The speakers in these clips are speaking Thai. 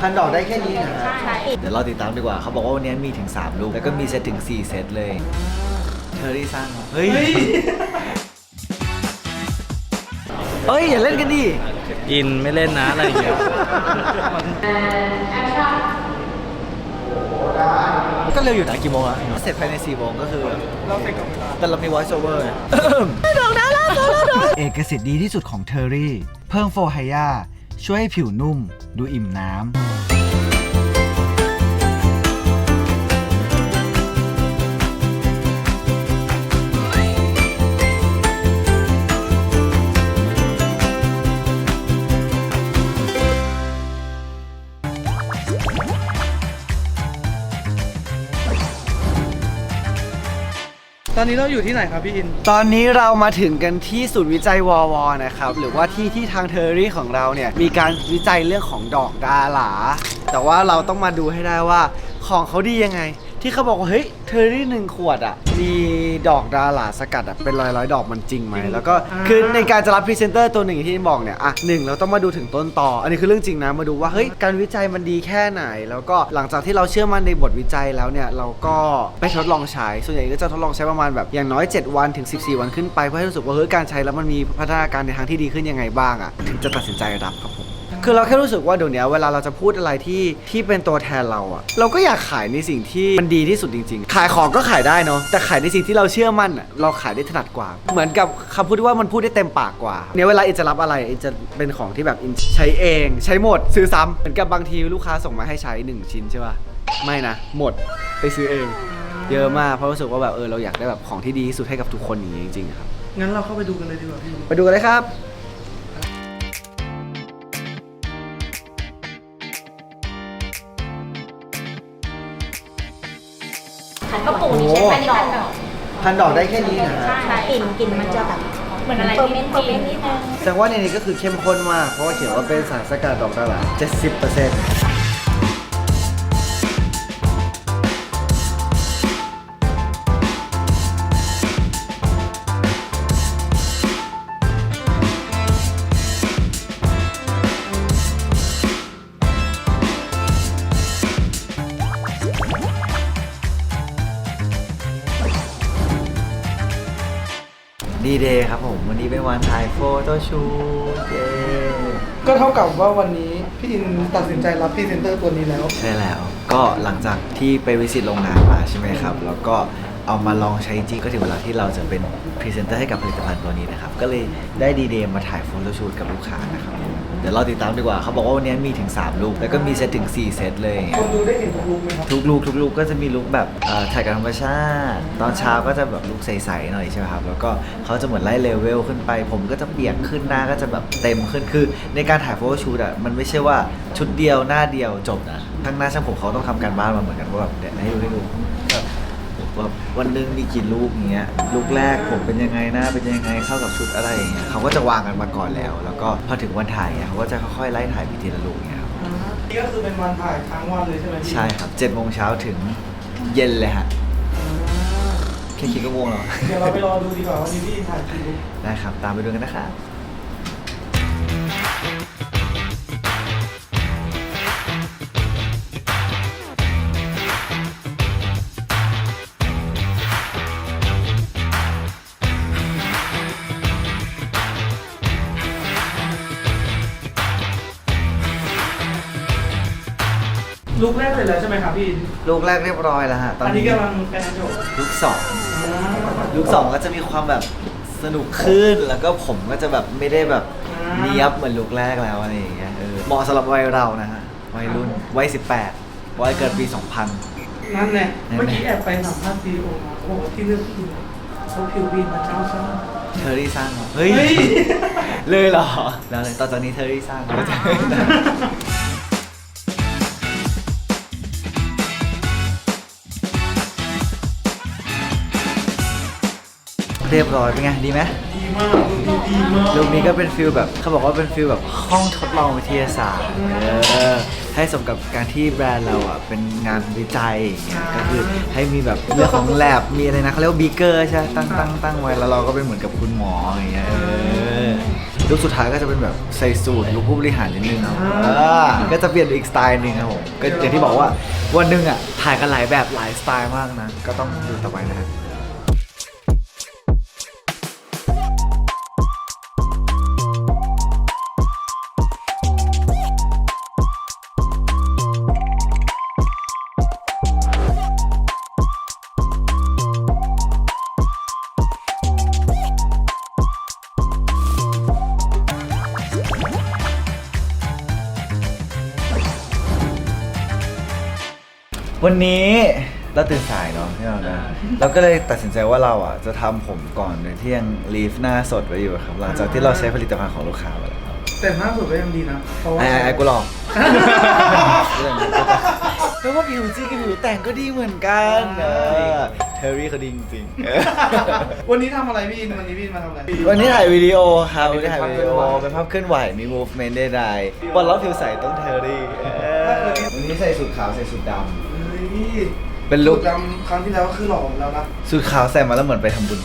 พันดอกได้แค่นี้นะฮะใช่เดี๋ยวเราติดตามดีกว่า เขาบอกว่าวันนี้มีถึง 3 ลูก แล้วก็มีเซตถึง 4 เซตเลยเทอรี่สร้างเหรอเฮ้ยเฮ้ย อย่าเล่นกันดิ อินไม่เล่นนะอะไรอย่างเงี้ย ก็เร็วอยู่นะกี่โมงอะเสร็จภายใน4โมงก็คือ เราเสร็จกับแต่เรามี voice over ดอกนะล่ะเอกสิทธิ์ดีที่สุดของเทอรี่ เพิ่มโฟไฮยา ช่วยให้ผิวนุ่ม ดูอิ่มน้ำ ตอนนี้เราอยู่ที่ไหนครับพี่อิน ตอนนี้เรามาถึงกันที่ศูนย์วิจัยวอวนะครับ หรือว่าที่ที่ทางเทอรี่ของเราเนี่ย มีการวิจัยเรื่องของดอกดาหลา แต่ว่าเราต้องมาดูให้ได้ว่าของเขาดียังไง ที่เขาบอกว่าเฮ้ยเทอรี่หนึ่งขวดอะ มีดอกดาหลาสกัดอะเป็นร้อยร้อยๆดอกมันจริงไหมแล้วก็อ่าคือในการจะรับพรีเซนเตอร์ตัวหนึ่งที่บอกเนี่ยอะหนึ่งเราต้องมาดูถึงต้นต่อ อันนี้คือเรื่องจริงนะมาดูว่าเฮ้ยการวิจัยมันดีแค่ไหน แล้วก็หลังจากที่เราเชื่อมั่นในบทวิจัยแล้วเนี่ยเราก็ไปทดลองใช้ส่วนใหญ่ก็จะทดลองใช้ประมาณแบบอย่างน้อย 7 วันถึง 14 วันขึ้นไปเพื่อให้รู้สึกว่าเฮ้ยการใช้แล้วมันมีพัฒนาการในทางที่ดีขึ้นยังไงบ้างอะถึงจะตัดสินใจรับครับผม คือเราแค่รู้สึกว่าเดี๋ยวนี้เวลาเราจะพูดอะไรที่ที่เป็นตัวแทนเราอะเราก็อยากขายในสิ่งที่มันดีที่สุดจริง ๆ ขายของก็ขายได้เนาะแต่ขายในสิ่งที่เราเชื่อมั่นอะเราขายได้ถนัดกว่า เหมือนกับคำพูดที่ว่ามันพูดได้เต็มปากกว่าเนี่ยเวลาอินจะรับอะไรอินจะเป็นของที่แบบอินใช้เอง ใช้หมดซื้อซ้ำเหมือนกับบางทีลูกค้าส่งมาให้ใช้หนึ่งชิ้นใช่ป่ะไม่นะหมดไปซื้อเอง เยอะมากเพราะรู้สึกว่าแบบเออเราอยากได้แบบของที่ดีที่สุดให้กับทุกคนอย่างนี้จริงๆครับงั้นเราเข้าไปดูกันเลยดีกว่าพี่ ไปดูกันเลยครับ กระปุกนี้ใช้พันดอกพันดอกได้แค่นี้นะฮะใช่กลิ่นกลิ่นมันจะแบบเหมือนอะไรเปอร์เมนต์เปอร์เมนต์นิดนึงแสดงว่าในนี้ก็คือเข้มข้นมาก เพราะว่าเขียนว่าเป็นสารสกัดดอกดารา70% ดีเดย์ครับผมวันนี้เป็นวันถ่ายโฟโต้ชูตเย้ก็เท่ากับว่าวันนี้พี่อินตัดสินใจรับพรีเซนเตอร์ตัวนี้แล้ว ใช่แล้ว ก็หลังจากที่ไปวิสิตโรงงานมาใช่ไหมครับ แล้วก็เอามาลองใช้จริงก็ถึงเวลาที่เราจะเป็นพรีเซนเตอร์ให้กับผลิตภัณฑ์ตัวนี้นะครับ ก็เลยได้ดีเดย์มาถ่ายโฟโต้ชูตกับลูกค้านะครับ เดี๋ยวเราติดตามดีกว่าเขาบอกว่าวันนี้มีถึง 3 ลูก แล้วก็มีเซตถึง 4 เซตเลย คนดูได้เห็นทุกลุกไหมครับทุกลูกทุกลูกก็จะมีลุกแบบเอ่อถ่ายกับธรรมชาติ ตอนเช้าก็จะแบบลุกใสๆหน่อยใช่ไหมครับ แล้วก็เขาจะเหมือนไล่เลเวลขึ้นไป ผมก็จะเปียกขึ้นหน้าก็จะแบบเต็มขึ้น คือ ในการถ่ายโฟโต้ชูตอะ มันไม่ใช่ว่าชุดเดียวหน้าเดียวจบนะ ทั้งหน้าช่างผมเขาต้องทำการบ้านมาเหมือนกันว่าแบบเดี๋ยวให้ดูให้ดูแบบแบบ วันหนึงมีกี่ลูกอย่างเงี้ยลูกแรกผมเป็นยังไงหน้าเป็นยังไงเข้ากับชุดอะไรอย่างเงี้ยเขาก็จะวางกันมาก่อนแล้ว แล้วก็พอถึงวันถ่ายเนี่ยเขาก็จะค่อยๆไล่ถ่ายไปทีละลูกอย่างเงี้ยครับนี่ก็คือเป็นวันถ่ายทั้งวันเลยใช่ไหมพี่ใช่ครับ7โมงเช้าถึงเย็นเลยฮะแค่คิดก็ง่วงแล้ว เดี๋ยวเราไปรอดูดีกว่าวันนี้พี่อินถ่ายกี่ลุกได้ครับ ตามไปดูกันนะครับ ลุกแรกเสร็จแล้วใช่ไหมครับพี่อินลูกแรกเรียบร้อยแล้วฮะตอนอันนี้นี้กำลังกำลังจบลูกสองลูกสองก็จะมีความแบบสนุกขึ้นแล้วก็ผมก็จะแบบไม่ได้แบบอ่าเนียบเหมือนลูกแรกแล้วอะไรอย่างเงี้ยเออเหมาะสำหรับวัยเรานะฮะวัยรุ่นวัย18วัยเกิดปี 2000 นั่นแหละนั่นแหละเมื่อกี้แอบไปสัมภาษณ์ซีโอมาเขาบอกว่าที่เลือกพี่อินเพราะผิวพี่อินมาเจ้าซ่า เทอรี่สร้างเหรอเฮ้ยเฮ้ย เลยเหรอแล้วเลยต่อจากนี้เทอรี่สร้าง เรียบร้อยเป็นไงดีไหมดีมากดูดีมากรูปนี้ก็เป็นฟิลแบบเขาบอกว่าเป็นฟิลแบบห้องทดลองวิทยาศาสตร์เออให้สมกับการที่แบรนด์เราอะเป็นงานวิจัยอย่างเงี้ยก็คือให้มีแบบเรื่องของแลบมีอะไรนะเขาเรียกว่าบีเกอร์ใช่ไหมตั้งตั้งตั้งไว้แล้วเราก็เป็นเหมือนกับคุณหมออย่างเงี้ยเออลุคสุดท้ายก็จะเป็นแบบใส่สูทลุคผู้บริหารนิดนึงครับเออก็จะเปลี่ยนอีกสไตล์หนึ่งครับผมก็อย่างที่บอกว่าวันหนึ่งอะถ่ายกันหลายแบบหลายสไตล์มากนะก็ต้องดูต่อไปนะฮะวั นนี้เราตื่นสายเนาะที่เรานะเราก็เลยตัดสินใจว่าเราอะจะทำผมก่อนโดยที่ยังลีฟหน้าสดไว้อยู่ครับหลังจากที่เราใช้ผลิตภัณฑ์ของลูกค้าไปแล้วครับแต่หน้าสุดก็ยังดีนะเพราะว่าไอ้ไอ้ไอ้กูลอง แล้วว่าผิวจริงกับผิวแต่งก็ดีเหมือนกันเออเทอรี่เขาดีจริงๆเออวันนี้ทำอะไรพี่อินวันนี้พี่อินมาทำอะไร วันนี้ถ่ายวิดีโอครับวันนี้ถ่ายวิดีโอเป็นภาพเคลื่อนไหวมี movement ได้ใดบอลล็อกผิวใสต้องเทอรี่เออวันนี้ใส่สูทขาวใส่สูทดำ เฮ้ยเป็นลุคสูตรดำครั้งที่แล้วก็คือหล่อผมแล้วนะ สูทขาวใส่มาแล้วเหมือนไปทำบุญ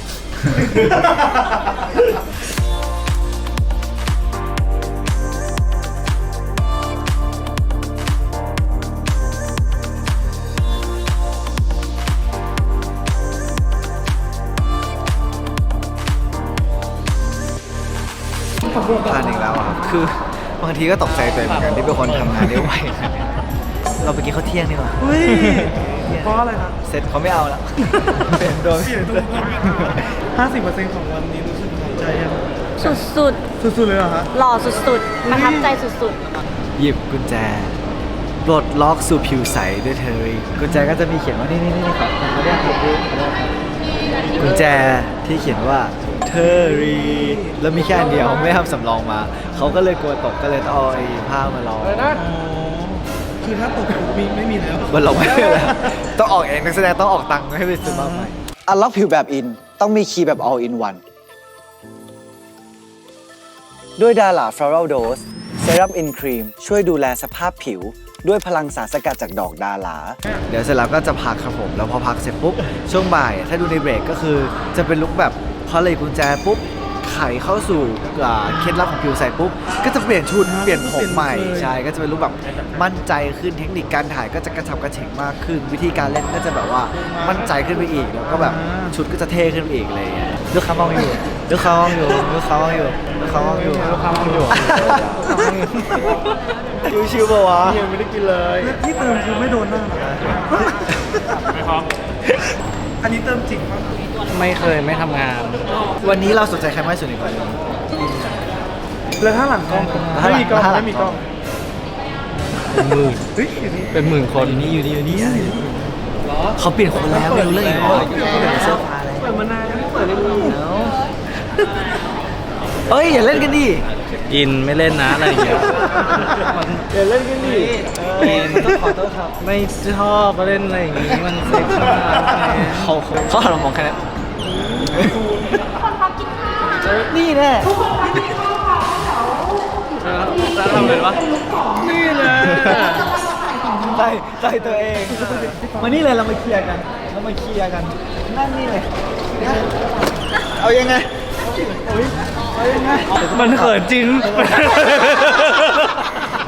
ผ่านอีกแล้วอะครับ คือบางทีก็ตกใจตัวเองเหมือนกันที่เป็นคนทำงานได้ไวขนาดนี้ เราไปกินข้าวเที่ยงดีกว่าเฮ้ยเพราะอะไรครับเสร็จเขาไม่เอาแล้วเป็นโดนเสียทุกคนห้าสิบเปอร์เซ็นต์ของวันนี้รู้สึกหายใจยังสุดสุดๆเลยเหรอฮะๆหล่อสุดๆประทับใจสุดหยิบกุญแจปลดล็อกสู่ผิวใสด้วยเธอกุญแจก็จะมีเขียนว่านี่นี่นี่ครับเขาเรียกครับกุญแจที่เขียนว่าเทอรีแล้วมีแค่อันเดียวไม่ทำสำรองมา เขาก็เลยกลัวตกก็เลยต้องเอาไอ้ผ้ามาลองอ๋อ คือถ้าตกมีไม่มีแล้วมันลงไม่ได้แล้วต้องออกเองนักแสดงต้องออกตังค์ให้ไปซื้อมาใหม่อันล็อกผิวแบบอิน ต้องมีคีย์แบบ all in one ด้วยดารา Floral Dose เซรั่มอินครีมช่วยดูแลสภาพผิว ด้วยพลังสารสกัดจากดอกดาราเดี๋ยวเสร็จแล้วก็จะพักครับผม แล้วพอพักเสร็จปุ๊บ ช่วงบ่าย ถ้าดูในเบรกก็คือจะเป็นลุคแบบพอเลยกุญแจปุ๊บ ไขเข้าสู่อ่าเคล็ดลับของผิวใสปุ๊บก็จะเปลี่ยนชุดเปลี่ยนผมใหม่ใช่ก็จะเป็นลุคแบบมั่นใจขึ้นเทคนิคการถ่ายก็จะกระชับกระเฉงมากขึ้น วิธีการเล่นก็จะแบบว่ามั่นใจขึ้นไปอีกแล้วก็แบบชุดก็จะเท่ขึ้นไปอีกอะไรอย่างเลยลูกค้ามองอยู่ลูกค้ามองอยู่ลูกค้ามองอยู่ลูกค้ามองอยู่ลูกค้ามองอยู่ ชิวๆป่าวะ ยังไม่ได้กินเลยที่เติมคือไม่โดนหน้าไม่พร้อม อันนี้เติมจริงป่ะไม่เคยไม่ทำงาน วันนี้เราสนใจใครมากที่สุดในกองนี้แล้วถ้าหลังกล้องถ้าหลังไม่มีกล้องถ้าหลังไม่มีกล้องเป็นหมื่นเฮ้ยอยู่นี่เป็นหมื่นคนอยู่นี่อยู่นี่อยู่นี่อะไรเขาเปลี่ยนคนแล้วไม่รู้เรื่องอีกเหรอเสื้อผ้าอะไรเปิดมานานยังไม่เปิดเลยมึงเอ้ยอย่าเล่นกันดิ อินไม่เล่นนะอะไรอย่างเงี้ยอย่าเล่นกันดิอินต้องขอโทษครับไม่ชอบมาเล่นอะไรอย่างงี้มันเซ็กซ์มากเขาเขาหันมามองแค่นั้นนี่แน่แล้วทำไงวะนี่แนะใจใจตัวเองมานี่เลยเรามาเคลียร์กัน เรามาเคลียร์กัน นั่นนี่เลยเอายังไง มันเขินจริง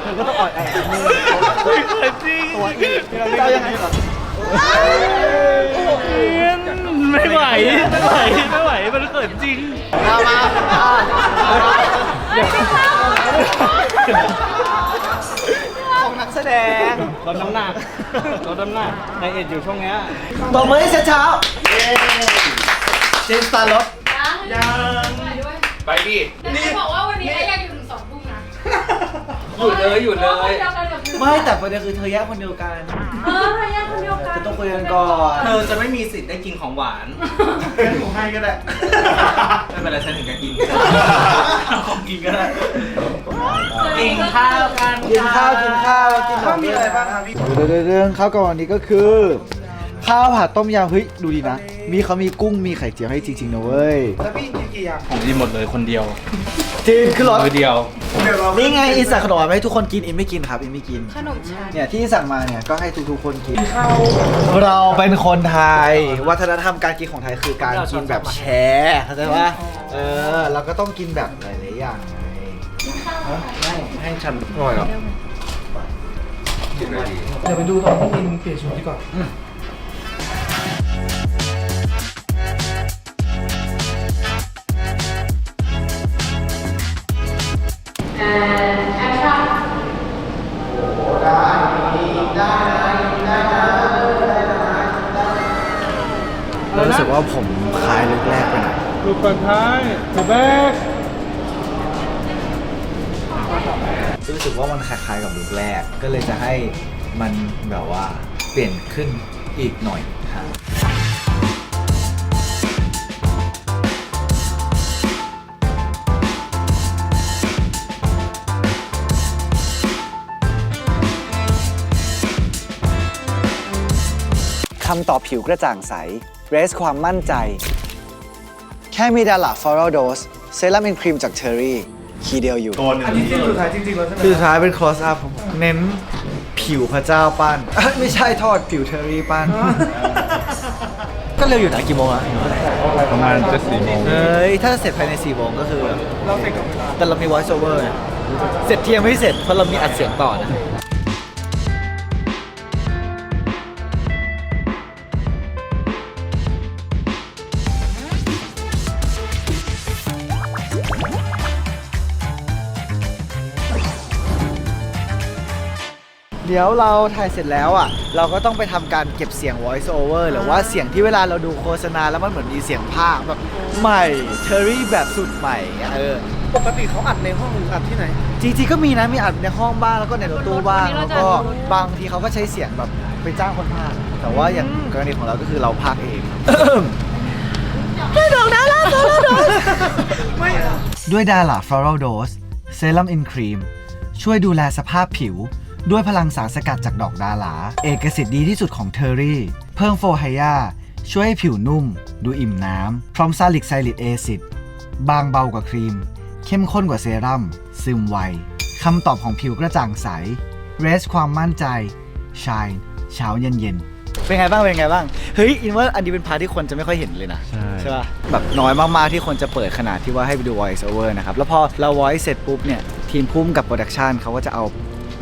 มันก็ต้องอ่อนแอนิดนึงเขินจริงตัวอีกเอายังไงก่อนไม่ไหว ไม่ไหว ไม่ไหว มันเขินจริงเอามาของนักแสดงลดน้ำหนักลดน้ำหนักไดเอทอยู่ช่วงเนี้ยตบมือให้เช้าเจมส์ตาร์ รถไปดินี่บอกว่าวันนี้ไอ้ยังอยู่ถึงสองทุ่มนะหยุดเลยหยุดเลย ไม่แต่ประเด็นคือเธอแยกคนเดียวกันเออไอ้ยังคนเดียวกันจะต้องคุยกันก่อนเธอจะไม่มีสิทธิ์ได้กินของหวานงั้นผมให้ก็ได้ ไม่เป็นไรฉันถึงจะกินของกินก็ได้กินข้าวกันกินข้าวกินข้าวกินข้าวมีอะไรบ้างครับพี่เรื่องเรื่องข้าวก่อนนี้ก็คือ ข้าวผัดต้มยำเฮ้ยดูดีนะ มีเขามีกุ้งมีไข่เจียวให้จริงๆนะเว้ยแล้วพี่กินกี่อย่างผมกินหมดเลยคนเดียวจีนขึ้นรถมือเดียวเดี๋ยวเรานี่ไงอินสั่งขนมมาให้ทุกคนกินอินไม่กินครับอินไม่กิน ขนมชั้นเนี่ยที่สั่งมาเนี่ยก็ให้ทุกๆคนกินข้าวเราเป็นคนไทย วัฒนธรรมการกินของไทยคือการกินแบบแชร์เข้าใจปะเออเราก็ต้องกินแบบหลายๆอย่างไงให้ฉันหน่อยเหรอเดี๋ยวไปดูตอนที่มินเปลี่ยนชุดดีกว่า ลูกเปิดท้ายถูกแบกรู้สึกว่ามันคล้ายๆกับลุคแรก ก็เลยจะให้มันแบบว่าเปลี่ยนขึ้นอีกหน่อยครับคำตอบผิวกระจ่างใส เรสความมั่นใจ แค่มีดาราฟลอรัลโดสเซรั่มอินครีมจากเชอรี่คีย์เดียวอยู่อันนี้จริงสุดท้ายจริงๆแล้วใช่ไหมคือสุดท้ายเป็น close up ผมเน้นผิวพระเจ้าปั้นเอ้ยไม่ใช่ทอดผิวเทอรี่ปั้น ก็เร็วอยู่นะกี่โมงอะประมาณจะสี่โมงเฮ้ย ถ้าเสร็จภายใน4โมงก็คือ เราเสร็จกับเวลาแต่เรามี voice over ไงเสร็จเที่ยงไม่เสร็จเพราะเรามีอัดเสียงต่อนะ ดี๋ยวเราถ่ายเสร็จแล้วอะ เราก็ต้องไปทำการเก็บเสียง voice over หรือว่าเสียงที่เวลาเราดูโฆษณาแล้วมันเหมือนมีเสียงภาคแบบใหม่เทอรี่แบบสุดใหม่อะเออ ปกติเขาอัดในห้องหรืออัดที่ไหน จริงๆก็มีนะมีอัดในห้องบ้างแล้วก็ในรถตู้บ้างแล้วก็บางทีเขาก็ใช้เสียงแบบไปจ้างคนพากย์แต่ว่าอย่างกรณีของเราก็คือเราพากย์เองไม่ดอกนะล่ะด้วยดาราฟลอรัลโดสเซรั่มอินครีมช่วยดูแลสภาพผิว ด้วยพลังสารสกัดจากดอกดาราเอกสิทธิ์ดีที่สุดของเทอรี่ เพิ่มโฟไฮยาช่วยให้ผิวนุ่ม ดูอิ่มน้ำ พร้อมซาลิกไซลิกแอซิดบางเบากว่าครีม เข้มข้นกว่าเซรั่ม ซึมไวคำตอบของผิวกระจ่างใส เรสความมั่นใจ ชายเช้าเย็นเย็นๆเป็นไงบ้าง เป็นไงบ้าง เฮ้ย อินว่าอันนี้เป็นพาร์ทที่คนจะไม่ค่อยเห็นเลยนะใช่ใช่ป่ะ แบบน้อยมากๆที่คนจะเปิดขนาดที่ว่าให้ไปดู voice over นะครับ แล้วพอเรา voice เสร็จปุ๊บเนี่ย ทีมพุ่มกับโปรดักชันเขาก็จะเอา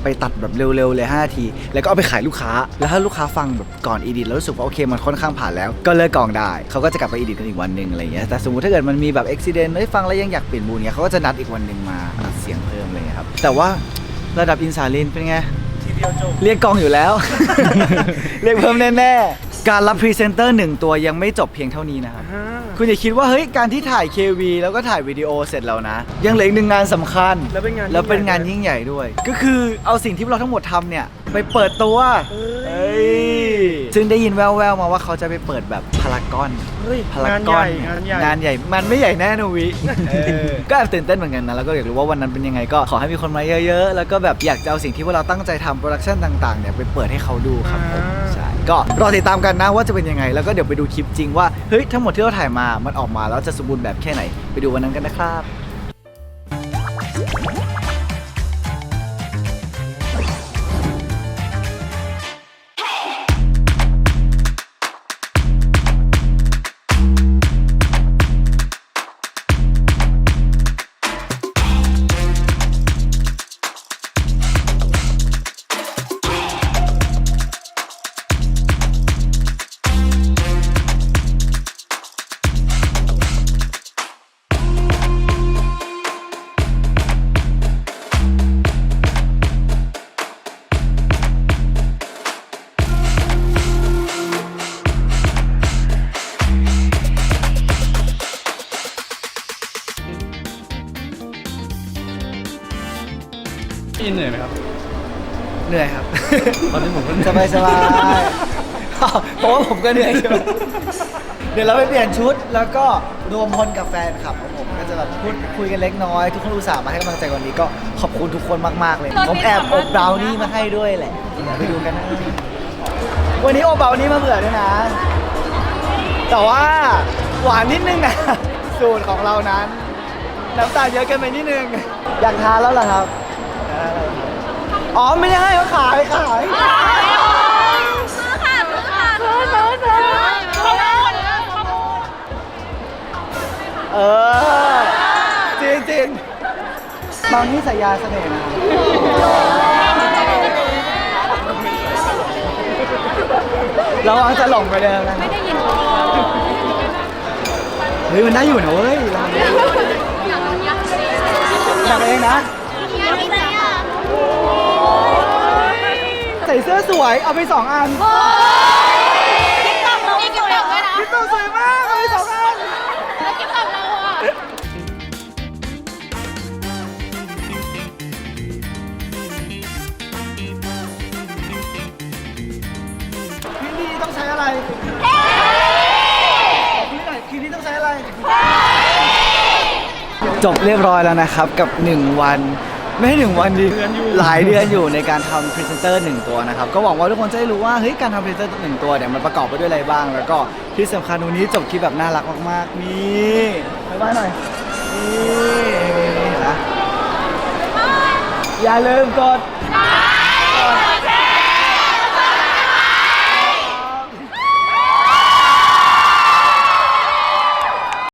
ไปตัดแบบเร็วๆเลย5นาที แล้วก็เอาไปขายลูกค้า แล้วถ้าลูกค้าฟังแบบก่อนอีดิทแล้วรู้สึกว่าโอเคมันค่อนข้างผ่านแล้ว ก็เลิกกองได้ เขาก็จะกลับไปอีดิทกันอีกวันหนึ่งอะไรอย่างเงี้ยแต่สมมติถ้าเกิดมันมีแบบอุบิเหตุเฮ้ยฟังแล้วยังอยากเปลี่ยนบูนเงี้ยเขาก็จะนัดอีกวันหนึ่งมาอัดเสียงเพิ่มอะไรเงี้ยครับแต่ว่าระดับอินซาลินเป็นไงเดียวจบเรียกกองอยู่แล้ว เรียกเพิ่มแน่ๆ การรับพรีเซนเตอร์หนึ่งตัวยังไม่จบเพียงเท่านี้นะครับ คุณอย่าคิดว่าเฮ้ยการที่ถ่าย KV แล้วก็ถ่ายวิดีโอเสร็จแล้วนะ ยังเหลืออีกหนึ่งงานสำคัญ แล้วเป็นงานแล้วเป็นงานยิ่งใหญ่ด้วย ก็คือเอาสิ่งที่เราทั้งหมดทำเนี่ย ไปเปิดตัวเฮ้ยซึ่งได้ยินแว่วๆมาว่าเขาจะไปเปิดแบบพารากอน เฮ้ยพารางานกใหอญ่นงานใหญ่ งานใหญ่ มันไม่ใหญ่แน่นะวิ ก็แอบตื่นเต้นเหมือนกันนะ แล้วก็อยากรู้ว่าวันนั้นเป็นยังไง ก็ขอให้มีคนมาเยอะๆ แล้วก็แบบอยากจะเอาสิ่งที่พวกเราตั้งใจทำโปรดักชันต่างๆเนี่ยไปเปิดให้เขาดูครับผม อ่า ใช่ ก็รอติดตามกันนะว่าจะเป็นยังไง แล้วก็เดี๋ยวไปดูคลิปจริงว่าเฮ้ยทั้งหมดที่เราถ่ายมามันออกมาแล้วจะสมบูรณ์แบบแค่ไหน ไปดูวันนั้นกันนะครับ พี่เหนื่อยไหมครับ เหนื่อยครับ ตอนนี้ผมก็สบายสบายอ้าวเพราะว่าผมก็เหนื่อยใช่ไหมเดี๋ยวเราไปเปลี่ยนชุดแล้วก็รวมพลกับแฟนคลับของผมก็จะแบบพูดคุยกันเล็กน้อย ทุกคนอุตส่าห์มาให้กำลังใจวันนี้ก็ขอบคุณทุกคนมาก ๆ เลย ผมแอบอบบราวนี่มาให้ด้วยแหละเดี๋ยวไปดูกันนะวันนี้อบบราวนี่มาเผื่อด้วยนะ แต่ว่าหวานนิดนึงนะสูตรของเรานั้นน้ำตาลเยอะเกินไปนิดนึงอยากทานแล้วเหรอครับ อ๋อไม่ได้ให้เขาขายขายเออจริงจริงตอนนี้สายยาเสน่ห์นะเราอาจจะหลงไปเดิมนะไม่ได้ยินเฮ้ยมันได้อยู่นะเว้ยเราทำเองนะ ส่เสื้อสวยเอาไปสองอันติ๊กต็อกเราติ๊กต็อกด้วยนะพี่ตัวสวยมากเอาไปสองอัน แล้วติ๊กต็อกเราอะคืนนี้ต้องใช้อะไรคืนไหนคืนนี้ต้องใช้อะไร จบเรียบร้อยแล้วนะครับกับ 1 วัน ไม่ให้หนึ่งวันดีหลายเดือนอยู่ในการทำพรีเซนเตอร์หนึ่งตัวนะครับ ก็หวังว่าทุกคนจะได้รู้ว่าเฮ้ยการทำพรีเซนเตอร์หนึ่งตัวเนี่ยมันประกอบไปด้วยอะไรบ้าง แล้วก็ที่สำคัญวันนี้จบคลิปแบบน่ารักมากๆนี่ไปบ้านหน่อยนี่เห็นไหมอย่าลืมกด